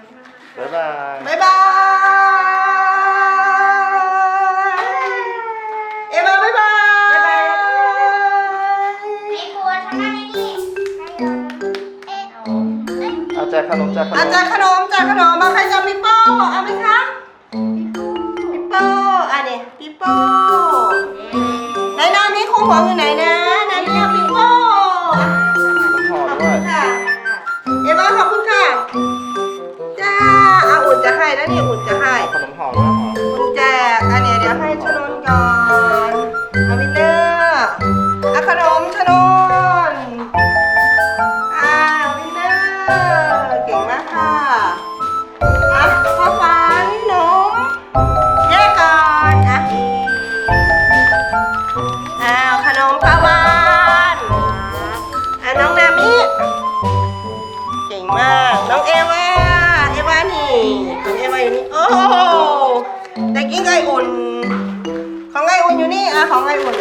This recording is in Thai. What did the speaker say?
บบ๊ายบาย บ๊ายบาย เอมาบ๊ายบายบ๊ายบายไอ้บัวทำหน้านี่เอ๊ะเอาเอ๊ะเอาแจกขนมแจกขนอามจารย์ขนมแจกขนมมาใครจะปิโป้เอาไหมคะปิโป้อันนี้ปิโป้ไหนนามีคู่หัวอยู่ไหนนะ นจะให้นะนี่อุ่นจะให้ขนมห่อด้วยห่ออุ่นแจกอันนี้เดี๋ยวให้ชนนก่อน กิ้งไออุ่น ของไออุ่นอยู่นี่อะของไออุ่น